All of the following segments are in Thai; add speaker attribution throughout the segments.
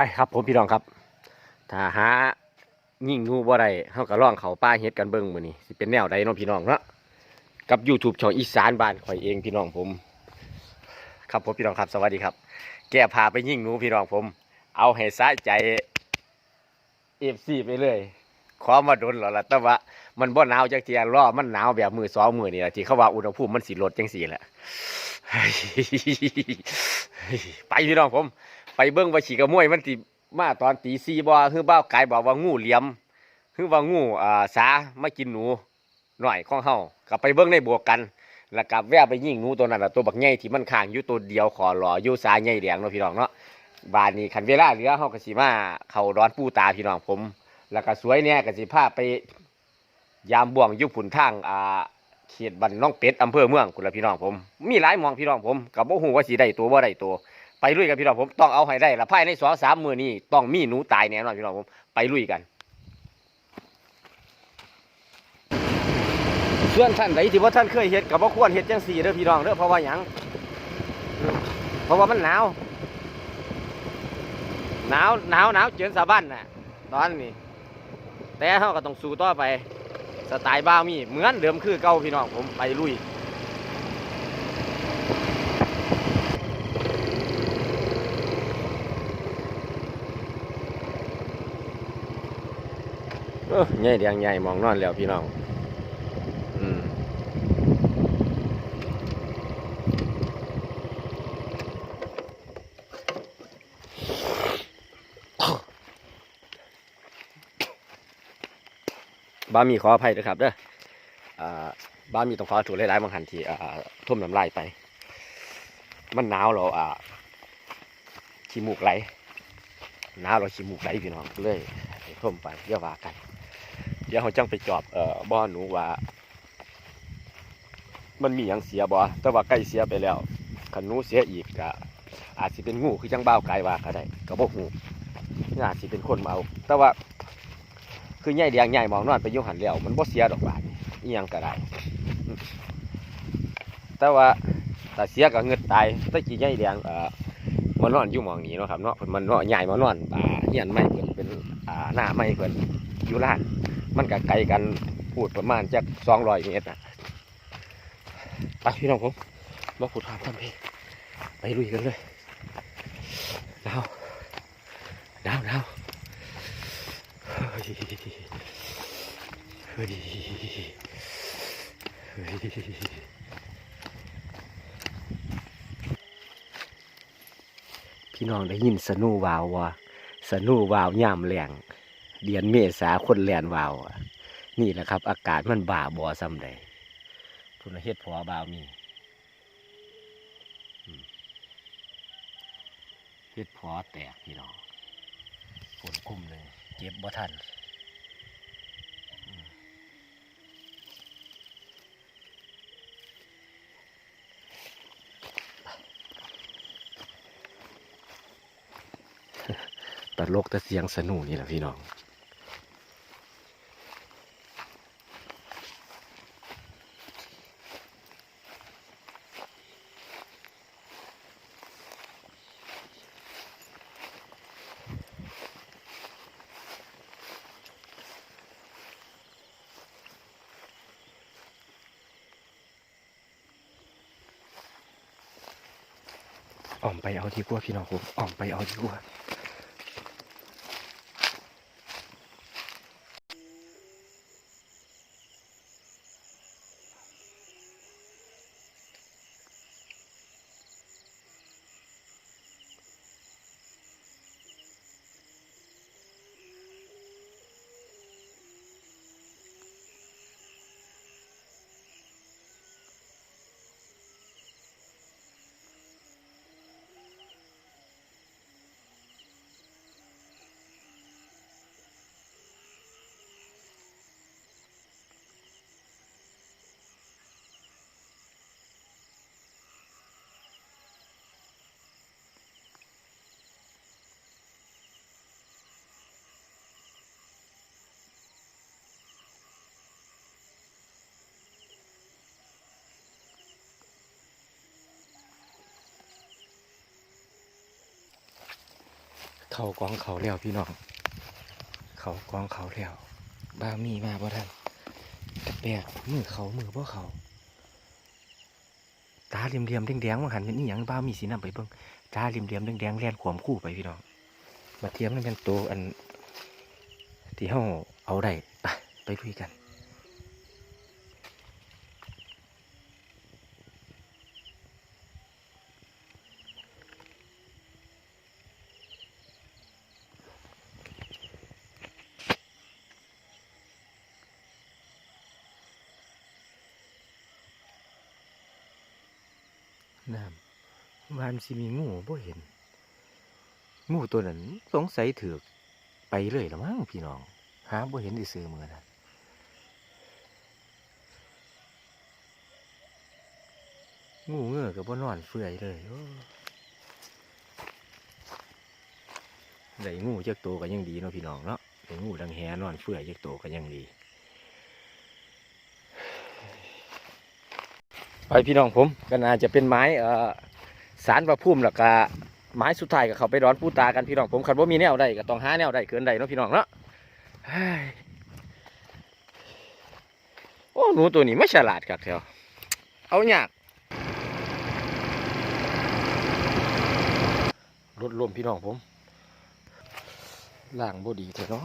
Speaker 1: ไปครับผมพี่น้องครับ ถ้าหายิ่งงูบ่ได้เฮาก็ล่องเขาป้าเฮ็ดกันเบิ่งมื้อนี้สิเป็นแนวใดเนาะพี่น้องเนาะกับ YouTube ช่องอีสานบ้านข่อยเองพี่น้องผม ครับผมพี่น้องครับสวัสดีครับ แก้พาไปยิ่งหนูพี่น้องผม เอาให้สะใจ FC ไปเลยขอมาดนแล้วล่ะแต่ว่ามันบ่หนาวจักเทียรอมันหนาวแบบมือสองมือนี่แหละที่เขาว่าอุณหภูมิมันสิลดจังสี่แหละไปพี่น้องผม ไปเบิ้งว่าขี่กระมวยมันติมาตอนตีสี่บ่คือบ้าวไก่บอกว่างูเหลี่ยมคือว่างูอ่าสามากินหนูหน่อยของเฮากลับไปเบิ้งในบวกกัน แล้วกลับแวะไปยิงหนูตัวนั้นละตัวบักใหญ่ที่มันข้างอยู่ตัวเดียวขอหล่ออยู่สาใหญ่แดงเนาะพี่น้องเนาะบานนี้คันเวลาเหลือเฮาก็สิมาเข้าร้อนปูตาพี่น้องผม แล้วก็สวยเนี่ยก็สิพาไป ยามบ่วงยุพุ่นทางอ่าเขตบ้านน้องเป็ดอำเภอเมืองคุณละพี่น้องผม มีหลายหมองพี่น้องผมกับบ่ฮู้ว่าสิได้ตัวบ่ได้ตัว ไปลุยกันพี่น้องผมต้องเอาให้ได้ละภายในสองสามมือนี้ต้องมีหนูตายแน่นอนพี่น้องผมไปลุยกัน ส่วนท่านใดที่ว่าท่านเคยเฮ็ดกับว่าควรเฮ็ดจังสี่เด้อพี่น้องเด้อเพราะว่าหยังเพราะว่ามันหนาวหนาวหนาวหนาวเจินสาบ้านน่ะตอนนี้ แต่เขาก็ต้องสู้ต่อไปสไตล์บ้ามีเหมือนเดิมคือเก่าพี่น้องผมไปลุย ใหญ่แดงใหญ่มองนอนแล้วพี่น้อง อืมบ้ามีขออภัยด้วยครับเด้ออบ้ามีต้องขอถูกหลายๆบางหันที่อ่าทุ่มน้ำลายไป มันหนาวเราอ่าขี้มูกไหลหนาวเราขี้มูกไหลพี่น้องเลยทุ่มไปเยวว่ากัน เดี๋ยวเขาจังไปจอบเอ่อบ่อหนูว่า มันมีหยังเสียบ่แต่ว่าใกล้เสียไปแล้วคันหนูเสียอีกก็อาจสิเป็นงูคือจังบ้าวไกลว่าก็ได้ก็บ่ฮู้อาจสิเป็นคนมาเอาแต่ว่า คือใหญ่แดงใหญ่มองนอนไปยู่หันแล้วมันบ่เสียดอกบาดนี่อิหยังก็ได้แต่ว่าถ้าเสียก็เงิดตายแตะกี้ใหญ่แดงเอ่อมานอนอยู่หมองนี้เนาะครับเนาะมันเนาะใหญ่มานอนอ่าเฮียนไม้เพิ่นเป็นอ่าหน้าไม้เพิ่นอยู่ร้าน มันก็ไกลกันพูดประมาณจัก200เมตรนะไปพี่น้องผมมาพูดถามทำเพลงไปลุยกันเลยหนาวหนาวหนาวเฮ้ยเฮ้ยเฮ้ยพี่น้องได้ยินสนูวาววะสนูวาวย่ามแรง เดือนเมษาคนแลนวาวนี่แหละครับ อากาศมันบ่าบอซ้ำใดคุณเฮ็ดพอบาวมีเฮ็ดพอแตกพี่น้องฝนคุ้มเลยเก็บบ่ทันตลกแต่เสียงสนุนี่แหละพี่น้อง เอาดีกว่าพี่น้องผมอ่อมไปเอาดีกว่า เขากองเขาแล้วพี่น้อง เขากองเขาแล้วบ้ามีมาบ่ทันแต่แปลกมือเขามือบ่เขาตาเหลี่ยมๆแดงๆมันหันเป็นอีหยังบ้ามีสีน้ำไปเบิ่งตาเหลี่ยมๆแดงๆแล่นขวมคู่ไปพี่น้องมาเทียมนั่นเป็นตัวอันที่เฮาเอาได้ไปไปคุยกันำวาน สิมีงูบ่เห็น งูตัวนั้นสงสัยถือกไปเลยละมั้งพี่น้อง หาบ่เห็นด้ซื้อมือนะงูเงือกับบ่นอนเฟื่อยเลยโอ้ได้งูเจักโตก็ยังดีเนาะพี่น้องเนาะได้งูดังแหนอนเฟื่อยเจักโตก็ยังดีไปพี่น้องผมก็น่าจะเป็นไม้เอ่อ สารประพุ่มแล้วก็ไม้สุดท้ายก็เขาไปร้อนปูตากันพี่น้องผมคันว่ามีแนวใดก็ต้องหาแนวใดเกินใดเนาะพี่น้องเนาะโอ้หนูตัวนี้ไม่ฉลาดครับแถวเอายากรถลมพี่น้องผมล่างบดีเถอะเนาะ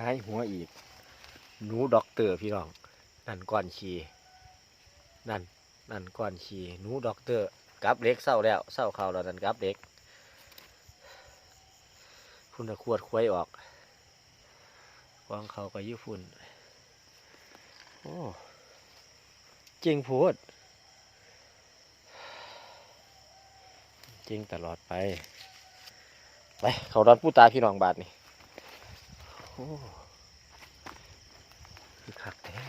Speaker 1: หายหัวอีก หนูด็อกเตอร์พี่น้อง นั่นก้อนชีนั่น นั่นก้อนชีหนูด็อกเตอร์กับเล็กเศร้าแล้วเศร้าเขาแล้วนั่นกับเล็กพุ่นน่ะขวดควายออกวางเขาก็ยื้อฝุ่นโอ้เจริงโพูดจริงตลอดไป ไป เขาดอนผู้ตายพี่น้องบาทนี่ โอ้คือคักแท้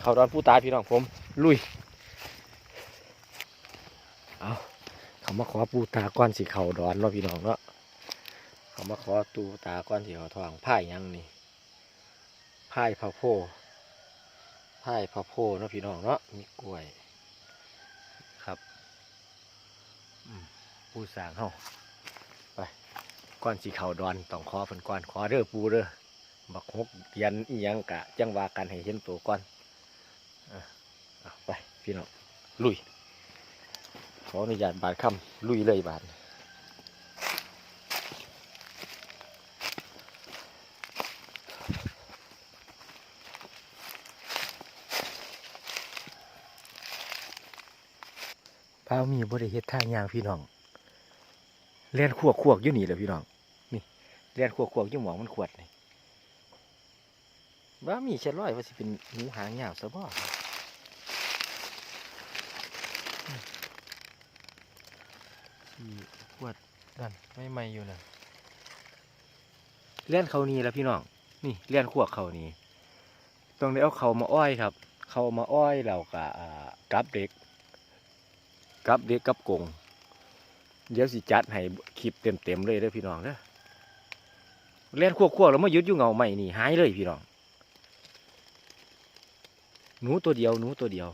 Speaker 1: เขาดอนผู้ตายพี่น้องผม ลุย เอาเขามาขอปูตาก้อนสีเขาดอนเนาะพี่น้องเนาะเขามาขอตูตาก้อนสีเขาทองผ้ายังนี่ผ้ายพระโพผ้ายพระโพเนาะพี่น้องเนาะมีกล้วย ครับอืม ปูสางเฮาไปก้อนสีขาวดอนต้องขอเพิ่นก้อนขอเด้อปูเด้อบักฮกเตียนอียังกะ จังว่ากันให้เห็นตัวก้อนอไปพี่น้องลุย ขออนุญาตบาดคำลุยเลยบาดพามีบ่ได้เฮ็ดท่ายางพี่น้อง เลียนขวกขวกอยู่นี่แหละพี่น้องนี่เลียนขวกขวกอยู่หมองมันขวดนี่ว่ามีเช่นร้อยว่าสิเป็นหมูหางยาวซะบ่ที่ขวดนั่นไม่ไม่อยู่นะเลียนเขานี่แหละพี่น้องนี่เลียนขวกเขานี่ต้องได้เอาเขามาอ้อยครับ เขามาอ้อยแล้วก็อ่ากับเด็ก กับเด็กกับกง เดี๋ยวสิจัดให้คลิปเต็มๆเลยเด้อพี่น้องเด้อเล่นควบๆแล้วมายึดอยู่เงาใหม่นี่หายเลยพี่น้องหนูตัวเดียวหนูตัวเดียว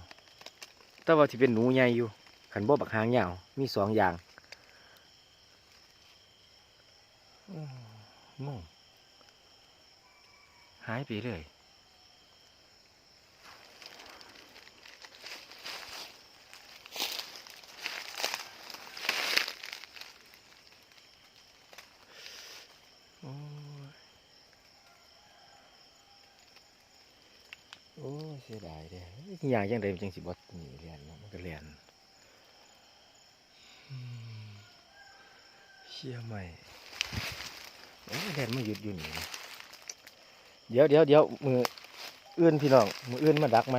Speaker 1: แต่ว่าที่เป็นหนูใหญ่อยู่ขันบ่บักหางยาวมีสองอย่างงงหายไปเลย โอ้ยโอ้ยเสียดายเด้ออย่างยังไดมันจังสิบ่หนีเรียนมันก็เรียนเชี่ยใหม่เรียนมาหยุดอยู่นี่เดี๋ยวเดี๋ยวเดี๋ยวมือเอื่นพี่น้องมือเอื่นมาดักไหม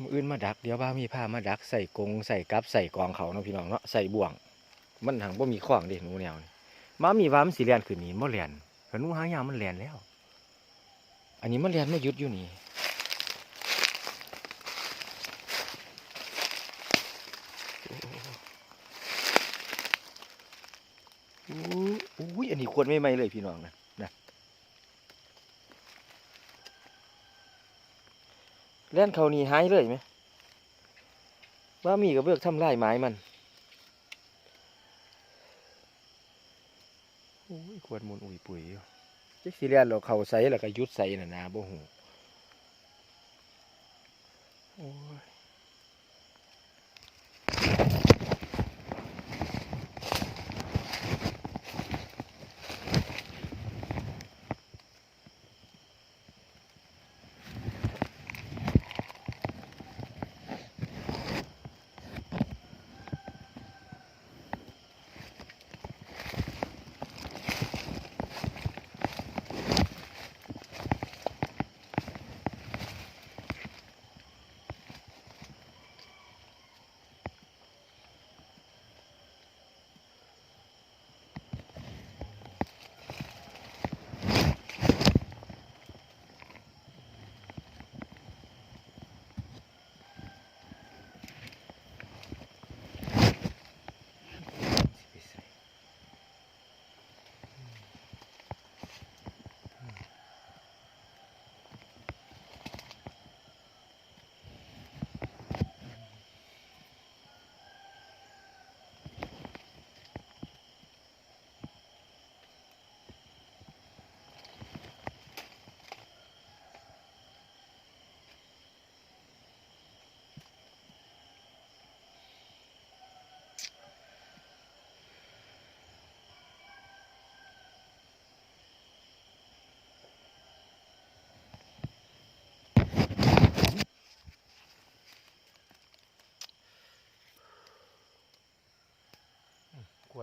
Speaker 1: มืออื่นมาดักเดี๋ยวบ้ามีผ้ามาดักใส่กงใส่กับใส่กองเขาเนาะพี่น้องเนาะใส่บ่วง มันหังบ่มีข้องเดิหนูแนวมามีว่ามสิเรียนขึ้นนี่บ่เรียนขนูหางยาวมันเรียนแล้ว อันนี้มันเรียนไม่หยุดอยู่นี่ อุ้ยอันนี้ควรไม่ไหมเลยพี่น้องนะนะเล่นเขานี่หายเลยไหมว่ามีกับเบือกทำลายไม้มันอุ้ยควรมุนอุ้ยปุ๋ยอยู่จักสิเลียนเราเขาใส่แล้วก็ยุดใส่น่ะนะบ่ฮู้โอ้ย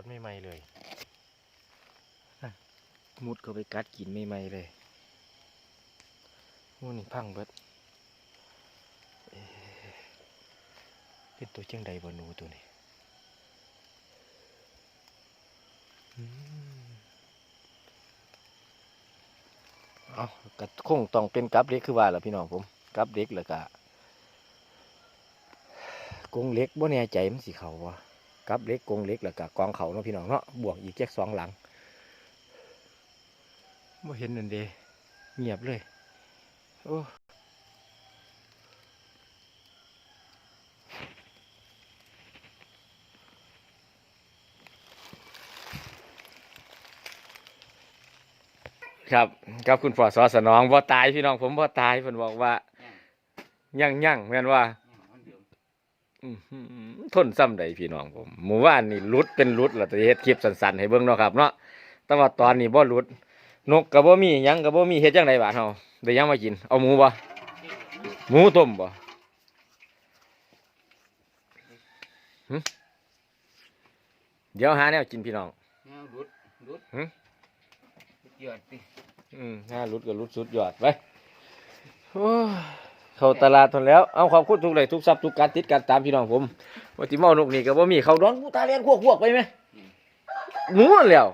Speaker 1: ดไม่ไหมเลยน่ะมุดเข้าไปกัดกินไม่ไหมเลยโอ้นี่พังเบิดเอ๊ะเป็นตัวจังใดบ่หนูตัวนี้อืมเอาก็คงต้องเป็นกับเล็กคือว่าล่ะพี่น้องผมกับเล็กแล้วก็กรงเล็กบ่แน่ใจมันสิเขาวะ กับเล็กกงเล็กแล้วก็กองเขาเนาะพี่น้องเนาะบวกอีกแจ็คสองหลังบ่เห็นนั่นเดเงียบเลย โอ้ครับกับคุณพ่อสอสนองบ่ตายพี่น้องผมบ่ตายเพิ่นบอกว่ายั่งยั่งแม่นว่าอื้อหือ ทนซ้ำใดพี่น้องผมหมู่ว่านนี่หลุดเป็นหลุดแล้วแต่เฮ็ดคลิปสั้นๆให้เบิ่งเนาะครับเนาะแต่ว่าตอนนี้บ่หลุดนกก็บ่มีหยังก็บ่มีเฮ็ดจังไดบาดเฮาได้หยังมากิน เอาหมูบ่หมูต้มบ่หึเดี๋ยวหาแนวกินพี่น้อง
Speaker 2: เอารุดรุด
Speaker 1: หึ
Speaker 2: หยอดติ
Speaker 1: อืมหาหลุดก็หลุดสุดยอดไปโอ้ย เข้าตลาดทนแล้ว เอาขอบคุณทุกเลยทุกซับทุกการติดการตามพี่น้องผมว่าที่เมานกนี่ก็บ่มีเขาดอนกูตาเลียนพวกๆไปไหมหมูนั่นแล้ว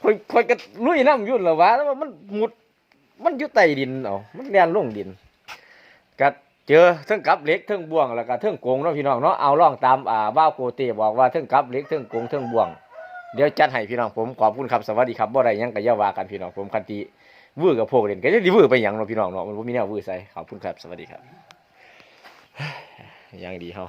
Speaker 1: คอยคอยก็ลุยน้ำยุ่นแล้ววะแต่ว่ามันมุด มันอยู่ใต้ดินเอามันเลียนลงดินก็เจอเทิงกับเล็กเทิงบ่วงแล้วก็เทิงกงเนาะพี่น้องเนาะเอาล่องตามอ่าบ้าวโกเตบอกว่าเทิงกับเล็กเทิงกงเทิงบ่วงเดี๋ยวจัดให้พี่น้องผมขอบคุณครับสวัสดีครับบ่ได้ยังก็อย่าวากันพี่น้องผมคันตี วื้อกับพวกเล่นก็จะดิวื้อไปอย่างเนาะพี่น้องเนาะมันบ่มีแนววื้อใส่ขอบคุณครับสวัสดีครับยังดีเฮา